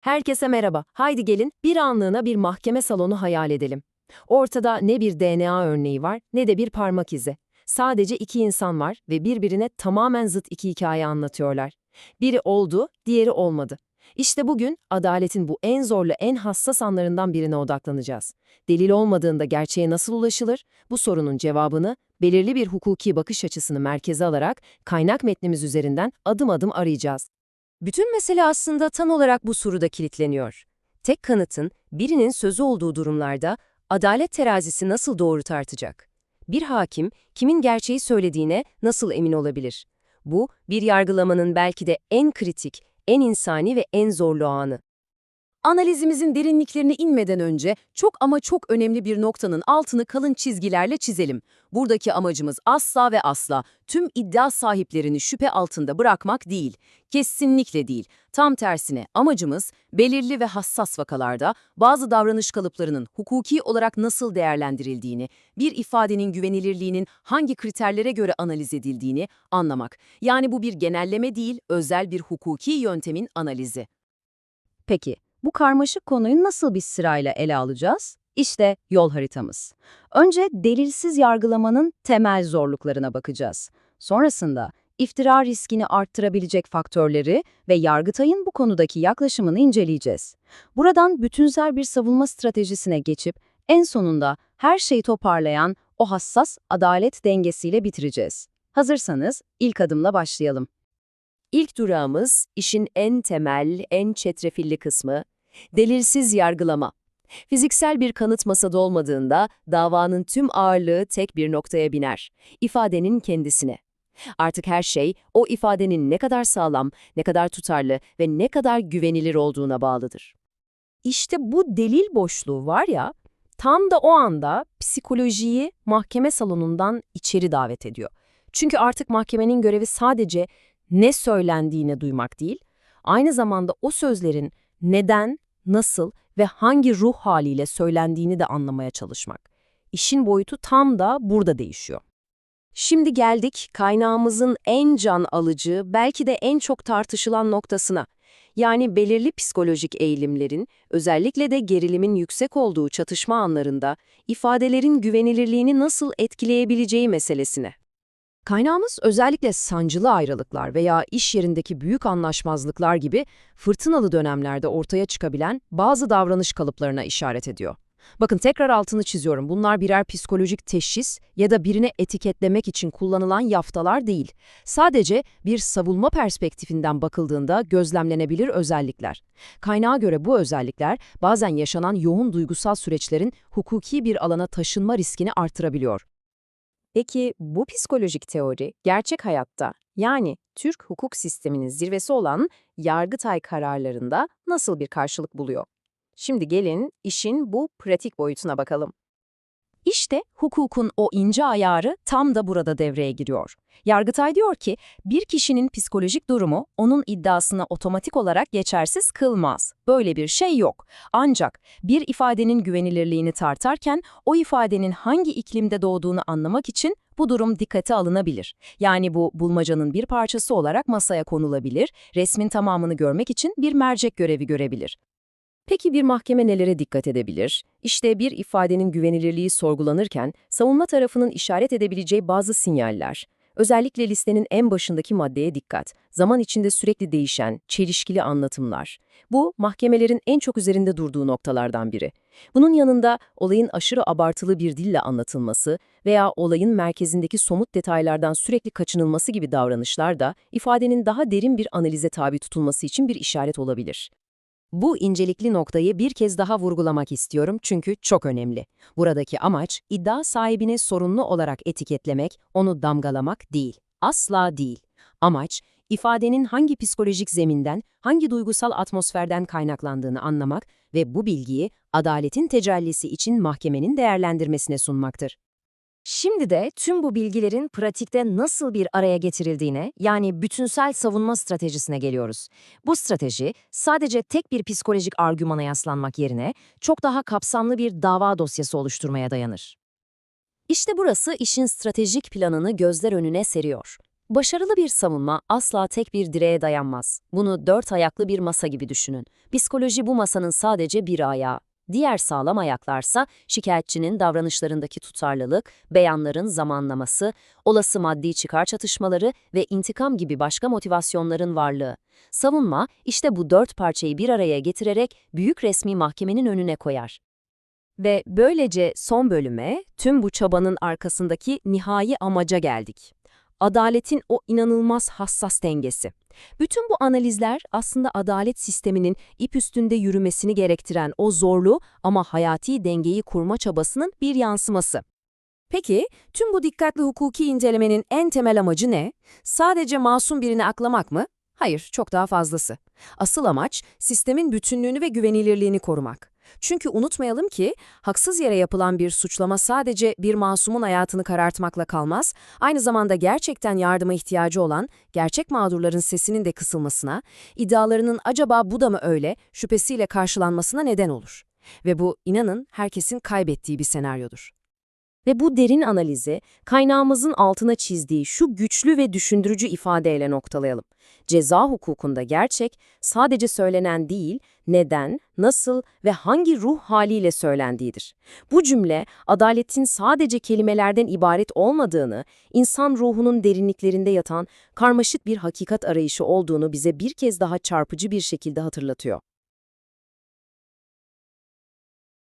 Herkese merhaba. Haydi gelin bir anlığına bir mahkeme salonu hayal edelim. Ortada ne bir DNA örneği var ne de bir parmak izi. Sadece iki insan var ve birbirine tamamen zıt iki hikaye anlatıyorlar. Biri oldu, diğeri olmadı. İşte bugün adaletin bu en zorlu, en hassas anlarından birine odaklanacağız. Delil olmadığında gerçeğe nasıl ulaşılır? Bu sorunun cevabını belirli bir hukuki bakış açısını merkeze alarak kaynak metnimiz üzerinden adım adım arayacağız. Bütün mesele aslında tam olarak bu soruda kilitleniyor. Tek kanıtın birinin sözü olduğu durumlarda adalet terazisi nasıl doğru tartacak? Bir hakim kimin gerçeği söylediğine nasıl emin olabilir? Bu bir yargılamanın belki de en kritik, en insani ve en zorlu anı. Analizimizin derinliklerine inmeden önce çok ama çok önemli bir noktanın altını kalın çizgilerle çizelim. Buradaki amacımız asla ve asla tüm iddia sahiplerini şüphe altında bırakmak değil. Kesinlikle değil. Tam tersine amacımız belirli ve hassas vakalarda bazı davranış kalıplarının hukuki olarak nasıl değerlendirildiğini, bir ifadenin güvenilirliğinin hangi kriterlere göre analiz edildiğini anlamak. Yani bu bir genelleme değil, özel bir hukuki yöntemin analizi. Peki, bu karmaşık konuyu nasıl bir sırayla ele alacağız? İşte yol haritamız. Önce delilsiz yargılamanın temel zorluklarına bakacağız. Sonrasında iftira riskini arttırabilecek faktörleri ve Yargıtay'ın bu konudaki yaklaşımını inceleyeceğiz. Buradan bütünsel bir savunma stratejisine geçip en sonunda her şeyi toparlayan o hassas adalet dengesiyle bitireceğiz. Hazırsanız ilk adımla başlayalım. İlk durağımız işin en temel, en çetrefilli kısmı, delilsiz yargılama. Fiziksel bir kanıt masada olmadığında davanın tüm ağırlığı tek bir noktaya biner, ifadenin kendisine. Artık her şey o ifadenin ne kadar sağlam, ne kadar tutarlı ve ne kadar güvenilir olduğuna bağlıdır. İşte bu delil boşluğu var ya, tam da o anda psikolojiyi mahkeme salonundan içeri davet ediyor. Çünkü artık mahkemenin görevi sadece ne söylendiğini duymak değil, aynı zamanda o sözlerin neden, nasıl ve hangi ruh haliyle söylendiğini de anlamaya çalışmak. İşin boyutu tam da burada değişiyor. Şimdi geldik kaynağımızın en can alıcı, belki de en çok tartışılan noktasına. Yani belirli psikolojik eğilimlerin, özellikle de gerilimin yüksek olduğu çatışma anlarında ifadelerin güvenilirliğini nasıl etkileyebileceği meselesine. Kaynağımız özellikle sancılı ayrılıklar veya iş yerindeki büyük anlaşmazlıklar gibi fırtınalı dönemlerde ortaya çıkabilen bazı davranış kalıplarına işaret ediyor. Bakın tekrar altını çiziyorum. Bunlar birer psikolojik teşhis ya da birine etiketlemek için kullanılan yaftalar değil. Sadece bir savunma perspektifinden bakıldığında gözlemlenebilir özellikler. Kaynağa göre bu özellikler bazen yaşanan yoğun duygusal süreçlerin hukuki bir alana taşınma riskini artırabiliyor. Peki bu psikolojik teori gerçek hayatta yani Türk hukuk sisteminin zirvesi olan Yargıtay kararlarında nasıl bir karşılık buluyor? Şimdi gelin işin bu pratik boyutuna bakalım. İşte hukukun o ince ayarı tam da burada devreye giriyor. Yargıtay diyor ki, bir kişinin psikolojik durumu onun iddiasını otomatik olarak geçersiz kılmaz. Böyle bir şey yok. Ancak bir ifadenin güvenilirliğini tartarken o ifadenin hangi iklimde doğduğunu anlamak için bu durum dikkate alınabilir. Yani bu bulmacanın bir parçası olarak masaya konulabilir, resmin tamamını görmek için bir mercek görevi görebilir. Peki bir mahkeme nelere dikkat edebilir? İşte bir ifadenin güvenilirliği sorgulanırken savunma tarafının işaret edebileceği bazı sinyaller. Özellikle listenin en başındaki maddeye dikkat. Zaman içinde sürekli değişen, çelişkili anlatımlar. Bu, mahkemelerin en çok üzerinde durduğu noktalardan biri. Bunun yanında olayın aşırı abartılı bir dille anlatılması veya olayın merkezindeki somut detaylardan sürekli kaçınılması gibi davranışlar da ifadenin daha derin bir analize tabi tutulması için bir işaret olabilir. Bu incelikli noktayı bir kez daha vurgulamak istiyorum çünkü çok önemli. Buradaki amaç iddia sahibini sorunlu olarak etiketlemek, onu damgalamak değil. Asla değil. Amaç, ifadenin hangi psikolojik zeminden, hangi duygusal atmosferden kaynaklandığını anlamak ve bu bilgiyi adaletin tecellisi için mahkemenin değerlendirmesine sunmaktır. Şimdi de tüm bu bilgilerin pratikte nasıl bir araya getirildiğine, yani bütünsel savunma stratejisine geliyoruz. Bu strateji sadece tek bir psikolojik argümana yaslanmak yerine çok daha kapsamlı bir dava dosyası oluşturmaya dayanır. İşte burası işin stratejik planını gözler önüne seriyor. Başarılı bir savunma asla tek bir direğe dayanmaz. Bunu dört ayaklı bir masa gibi düşünün. Psikoloji bu masanın sadece bir ayağı. Diğer sağlam ayaklarsa şikayetçinin davranışlarındaki tutarlılık, beyanların zamanlaması, olası maddi çıkar çatışmaları ve intikam gibi başka motivasyonların varlığı. Savunma işte bu dört parçayı bir araya getirerek büyük resmi mahkemenin önüne koyar. Ve böylece son bölüme tüm bu çabanın arkasındaki nihai amaca geldik. Adaletin o inanılmaz hassas dengesi. Bütün bu analizler aslında adalet sisteminin ip üstünde yürümesini gerektiren o zorlu ama hayati dengeyi kurma çabasının bir yansıması. Peki, tüm bu dikkatli hukuki incelemenin en temel amacı ne? Sadece masum birini aklamak mı? Hayır, çok daha fazlası. Asıl amaç, sistemin bütünlüğünü ve güvenilirliğini korumak. Çünkü unutmayalım ki, haksız yere yapılan bir suçlama sadece bir masumun hayatını karartmakla kalmaz, aynı zamanda gerçekten yardıma ihtiyacı olan, gerçek mağdurların sesinin de kısılmasına, iddialarının acaba bu da mı öyle, şüphesiyle karşılanmasına neden olur. Ve bu, inanın, herkesin kaybettiği bir senaryodur. Ve bu derin analizi kaynağımızın altına çizdiği şu güçlü ve düşündürücü ifadeyle noktalayalım. Ceza hukukunda gerçek sadece söylenen değil, neden, nasıl ve hangi ruh haliyle söylendiğidir. Bu cümle adaletin sadece kelimelerden ibaret olmadığını, insan ruhunun derinliklerinde yatan karmaşık bir hakikat arayışı olduğunu bize bir kez daha çarpıcı bir şekilde hatırlatıyor.